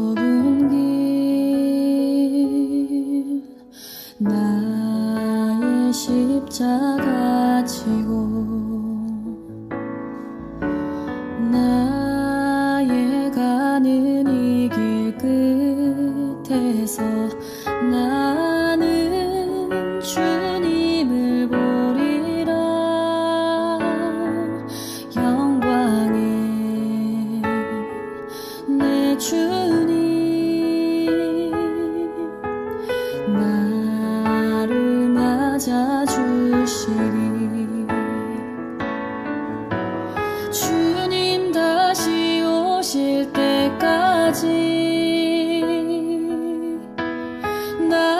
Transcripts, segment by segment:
좁은 길 나의 십자가 나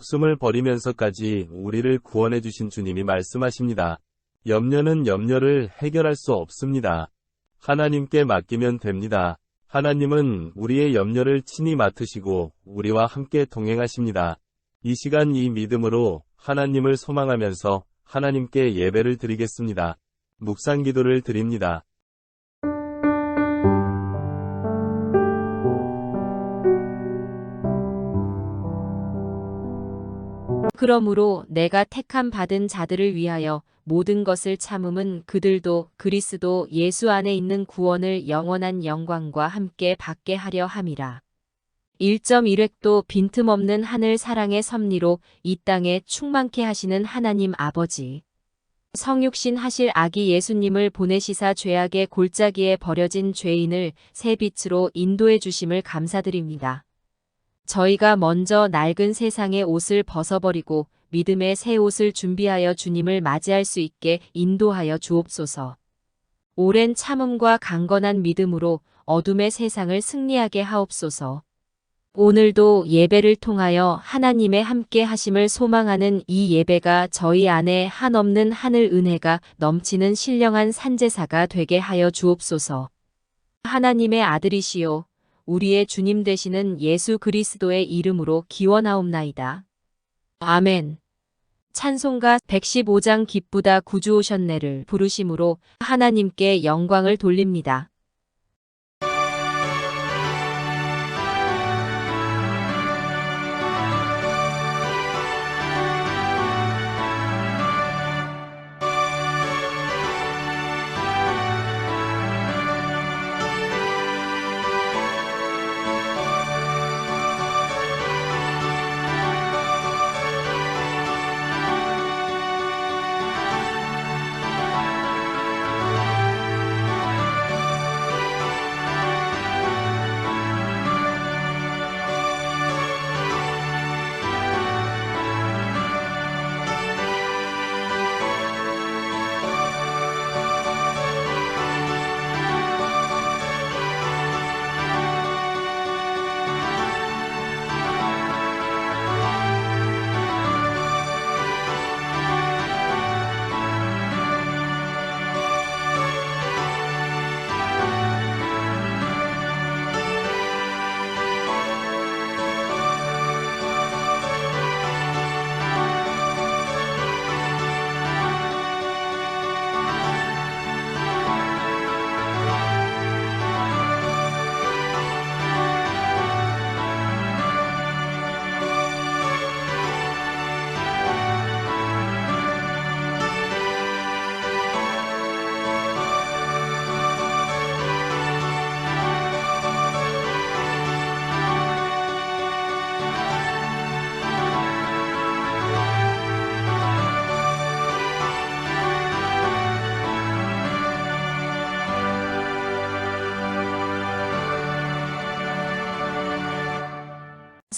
목숨을 버리면서까지 우리를 구원해 주신 주님이 말씀하십니다. 염려는 염려를 해결할 수 없습니다. 하나님께 맡기면 됩니다. 하나님은 우리의 염려를 친히 맡으시고 우리와 함께 동행하십니다. 이 시간 이 믿음으로 하나님을 소망하면서 하나님께 예배를 드리겠습니다. 묵상 기도를 드립니다. 그러므로 내가 택함 받은 자들을 위하여 모든 것을 참음은 그들도 그리스도 예수 안에 있는 구원을 영원한 영광과 함께 받게 하려 함이라. 1.1획도 빈틈없는 하늘 사랑의 섭리로 이 땅에 충만케 하시는 하나님 아버지. 성육신 하실 아기 예수님을 보내시사 죄악의 골짜기에 버려진 죄인을 새 빛으로 인도해 주심을 감사드립니다. 저희가 먼저 낡은 세상의 옷을 벗어버리고 믿음의 새 옷을 준비하여 주님을 맞이할 수 있게 인도하여 주옵소서. 오랜 참음과 강건한 믿음으로 어둠의 세상을 승리하게 하옵소서. 오늘도 예배를 통하여 하나님의 함께 하심을 소망하는 이 예배가 저희 안에 한없는 하늘 은혜가 넘치는 신령한 산제사가 되게 하여 주옵소서. 하나님의 아들이시요 우리의 주님 되시는 예수 그리스도의 이름으로 기원하옵나이다. 아멘. 찬송가 115장 기쁘다 구주 오셨네를 부르심으로 하나님께 영광을 돌립니다.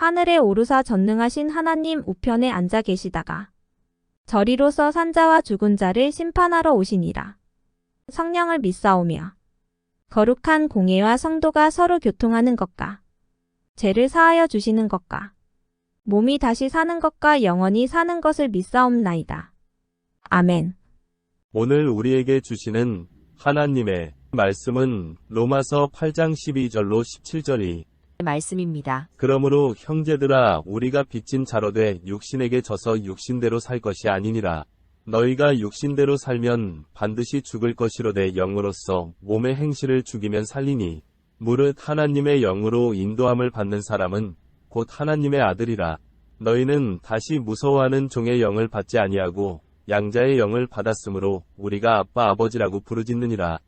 하늘에 오르사 전능하신 하나님 우편에 앉아 계시다가 저리로서 산자와 죽은 자를 심판하러 오시니라. 성령을 믿사오며 거룩한 공예와 성도가 서로 교통하는 것과 죄를 사하여 주시는 것과 몸이 다시 사는 것과 영원히 사는 것을 믿사옵나이다. 아멘. 오늘 우리에게 주시는 하나님의 말씀은 로마서 8장 12절로 17절이 말씀입니다. 그러므로 형제들아 우리가 빚진 자로 돼 육신에게 져서 육신대로 살 것이 아니니라. 너희가 육신대로 살면 반드시 죽을 것이로되 영으로서 몸의 행실을 죽이면 살리니 무릇 하나님의 영으로 인도함을 받는 사람은 곧 하나님의 아들이라. 너희는 다시 무서워하는 종의 영을 받지 아니하고 양자의 영을 받았으므로 우리가 아빠 아버지라고 부르짖느니라.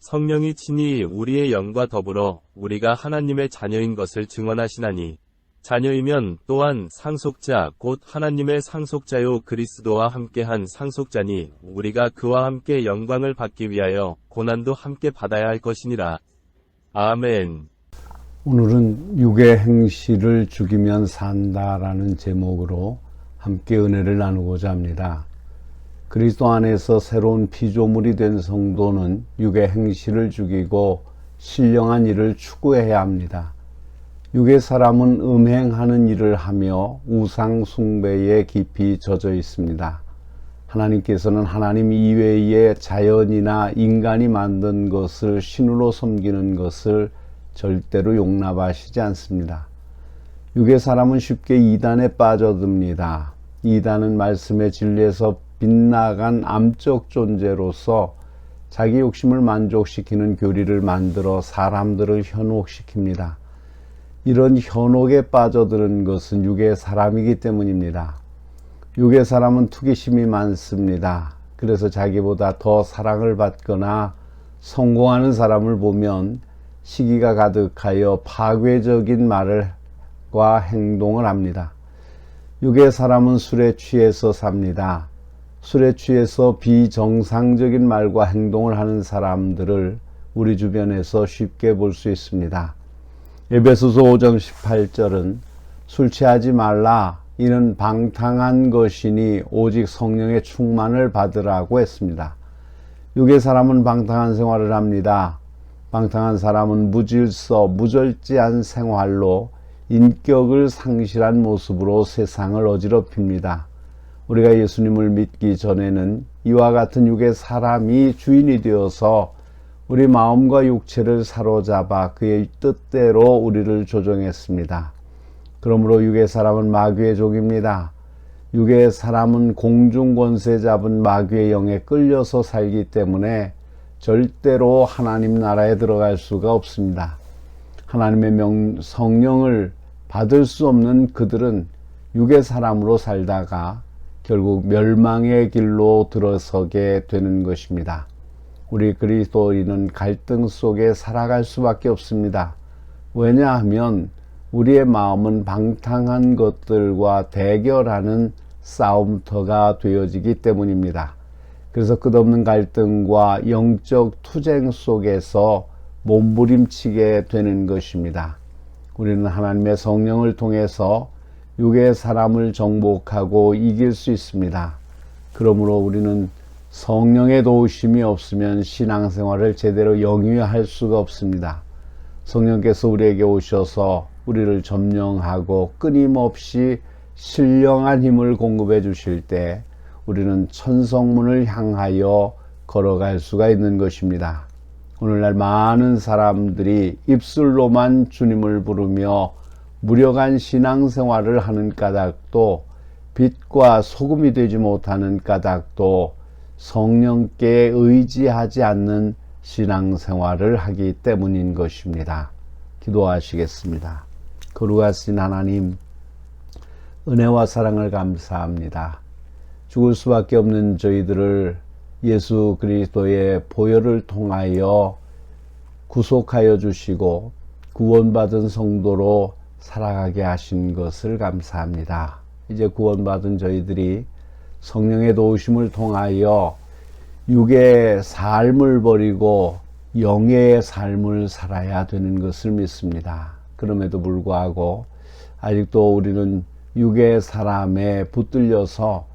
성령이 친히 우리의 영과 더불어 우리가 하나님의 자녀인 것을 증언하시나니 자녀이면 또한 상속자 곧 하나님의 상속자요 그리스도와 함께한 상속자니 우리가 그와 함께 영광을 받기 위하여 고난도 함께 받아야 할 것이니라. 아멘. 오늘은 육의 행실을 죽이면 산다라는 제목으로 함께 은혜를 나누고자 합니다. 그리스도 안에서 새로운 피조물이 된 성도는 육의 행실을 죽이고 신령한 일을 추구해야 합니다. 육의 사람은 음행하는 일을 하며 우상 숭배에 깊이 젖어 있습니다. 하나님께서는 하나님 이외의 자연이나 인간이 만든 것을 신으로 섬기는 것을 절대로 용납하시지 않습니다. 육의 사람은 쉽게 이단에 빠져듭니다. 이단은 말씀의 진리에서 빗나간 암적 존재로서 자기 욕심을 만족시키는 교리를 만들어 사람들을 현혹시킵니다. 이런 현혹에 빠져드는 것은 육의 사람이기 때문입니다. 육의 사람은 투기심이 많습니다. 그래서 자기보다 더 사랑을 받거나 성공하는 사람을 보면 시기가 가득하여 파괴적인 말과 행동을 합니다. 육의 사람은 술에 취해서 삽니다. 술에 취해서 비정상적인 말과 행동을 하는 사람들을 우리 주변에서 쉽게 볼 수 있습니다. 에베소서 5장 18절은 술 취하지 말라 이는 방탕한 것이니 오직 성령의 충만을 받으라고 했습니다. 육의 사람은 방탕한 생활을 합니다. 방탕한 사람은 무질서, 무절제한 생활로 인격을 상실한 모습으로 세상을 어지럽힙니다. 우리가 예수님을 믿기 전에는 이와 같은 육의 사람이 주인이 되어서 우리 마음과 육체를 사로잡아 그의 뜻대로 우리를 조정했습니다. 그러므로 육의 사람은 마귀의 종입니다. 육의 사람은 공중 권세 잡은 마귀의 영에 끌려서 살기 때문에 절대로 하나님 나라에 들어갈 수가 없습니다. 하나님의 명, 성령을 받을 수 없는 그들은 육의 사람으로 살다가 결국 멸망의 길로 들어서게 되는 것입니다. 우리 그리스도인은 갈등 속에 살아갈 수밖에 없습니다. 왜냐하면 우리의 마음은 방탕한 것들과 대결하는 싸움터가 되어지기 때문입니다. 그래서 끝없는 갈등과 영적 투쟁 속에서 몸부림치게 되는 것입니다. 우리는 하나님의 성령을 통해서 육의 사람을 정복하고 이길 수 있습니다. 그러므로 우리는 성령의 도우심이 없으면 신앙생활을 제대로 영위할 수가 없습니다. 성령께서 우리에게 오셔서 우리를 점령하고 끊임없이 신령한 힘을 공급해 주실 때 우리는 천성문을 향하여 걸어갈 수가 있는 것입니다. 오늘날 많은 사람들이 입술로만 주님을 부르며 무력한 신앙생활을 하는 까닭도 빛과 소금이 되지 못하는 까닭도 성령께 의지하지 않는 신앙생활을 하기 때문인 것입니다. 기도하시겠습니다. 거룩하신 하나님, 은혜와 사랑을 감사합니다. 죽을 수밖에 없는 저희들을 예수 그리스도의 보혈을 통하여 구속하여 주시고 구원받은 성도로 살아가게 하신 것을 감사합니다. 이제 구원받은 저희들이 성령의 도우심을 통하여 육의 삶을 버리고 영의 삶을 살아야 되는 것을 믿습니다. 그럼에도 불구하고 아직도 우리는 육의 사람에 붙들려서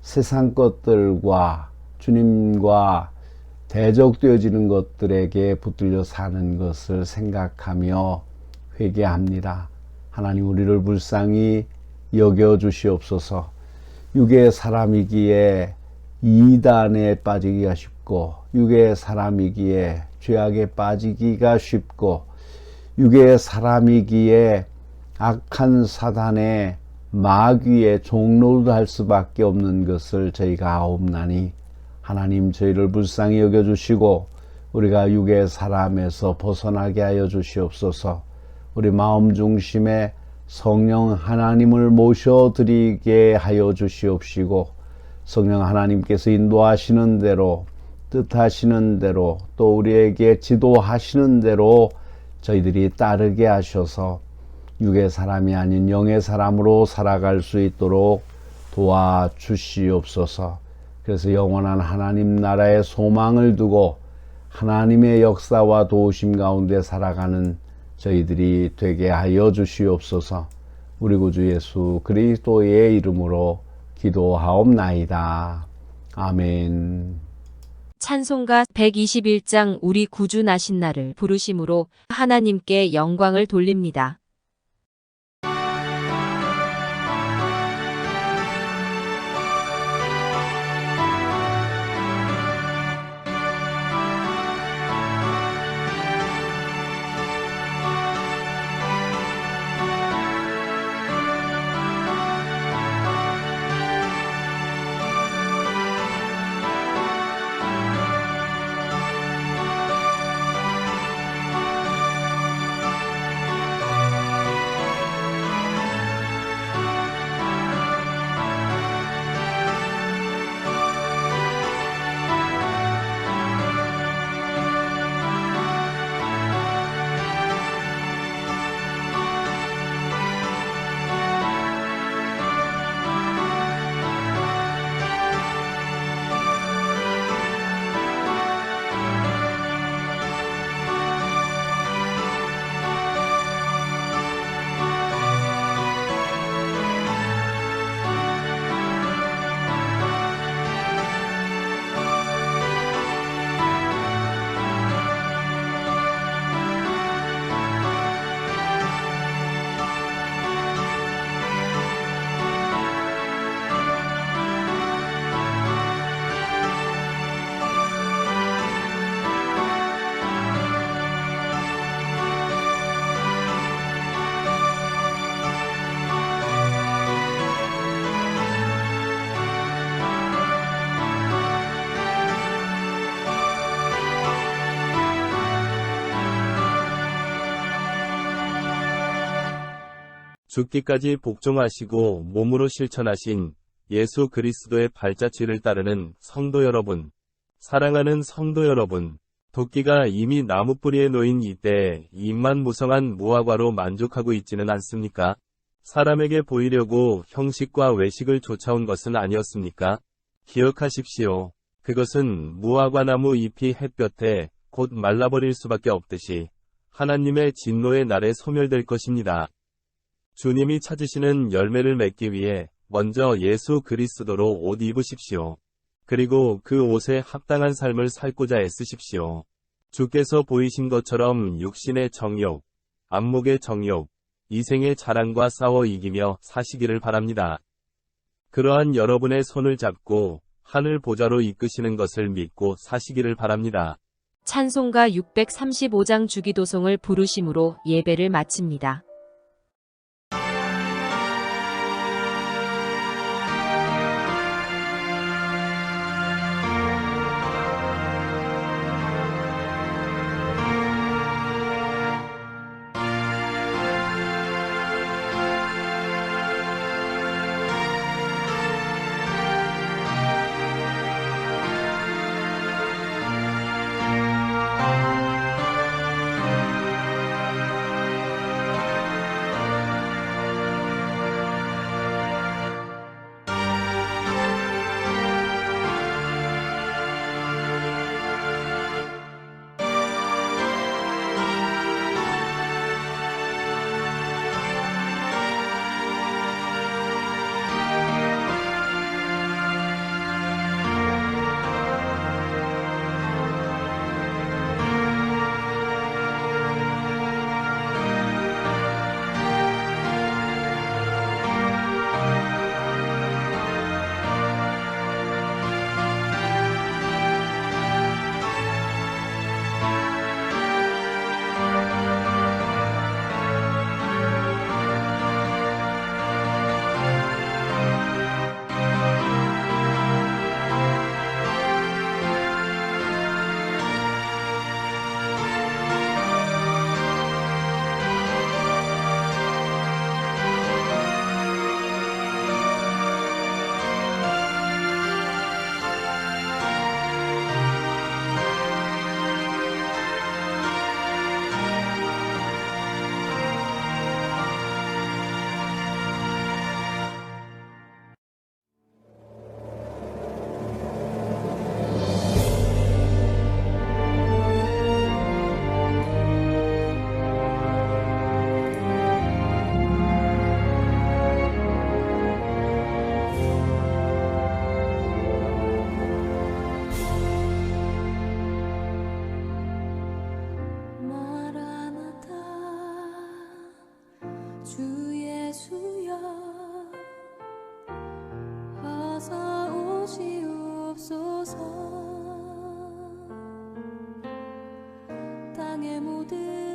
세상 것들과 주님과 대적되어지는 것들에게 붙들려 사는 것을 생각하며 회개합니다. 하나님 우리를 불쌍히 여겨 주시옵소서. 육의 사람이기에 이단에 빠지기가 쉽고 육의 사람이기에 죄악에 빠지기가 쉽고 육의 사람이기에 악한 사단의 마귀의 종로를 할 수밖에 없는 것을 저희가 아옵나니 하나님 저희를 불쌍히 여겨 주시고 우리가 육의 사람에서 벗어나게 하여 주시옵소서. 우리 마음 중심에 성령 하나님을 모셔드리게 하여 주시옵시고 성령 하나님께서 인도하시는 대로 뜻하시는 대로 또 우리에게 지도하시는 대로 저희들이 따르게 하셔서 육의 사람이 아닌 영의 사람으로 살아갈 수 있도록 도와주시옵소서. 그래서 영원한 하나님 나라의 소망을 두고 하나님의 역사와 도우심 가운데 살아가는 저희들이 되게 하여 주시옵소서. 우리 구주 예수 그리스도의 이름으로 기도하옵나이다. 아멘. 찬송가 121장 우리 구주 나신 나를 부르심으로 하나님께 영광을 돌립니다. 죽기까지 복종하시고 몸으로 실천하신 예수 그리스도의 발자취를 따르는 성도 여러분, 사랑하는 성도 여러분, 도끼가 이미 나무 뿌리에 놓인 이때 입만 무성한 무화과로 만족하고 있지는 않습니까? 사람에게 보이려고 형식과 외식을 쫓아온 것은 아니었습니까? 기억하십시오. 그것은 무화과나무 잎이 햇볕에 곧 말라버릴 수밖에 없듯이 하나님의 진노의 날에 소멸될 것입니다. 주님이 찾으시는 열매를 맺기 위해 먼저 예수 그리스도로 옷 입으십시오. 그리고 그 옷에 합당한 삶을 살고자 애쓰십시오. 주께서 보이신 것처럼 육신의 정욕, 안목의 정욕, 이생의 자랑과 싸워 이기며 사시기를 바랍니다. 그러한 여러분의 손을 잡고 하늘 보좌로 이끄시는 것을 믿고 사시기를 바랍니다. 찬송가 635장 주기도송을 부르심으로 예배를 마칩니다. 주 예수여 어서 오시옵소서. 땅의 모든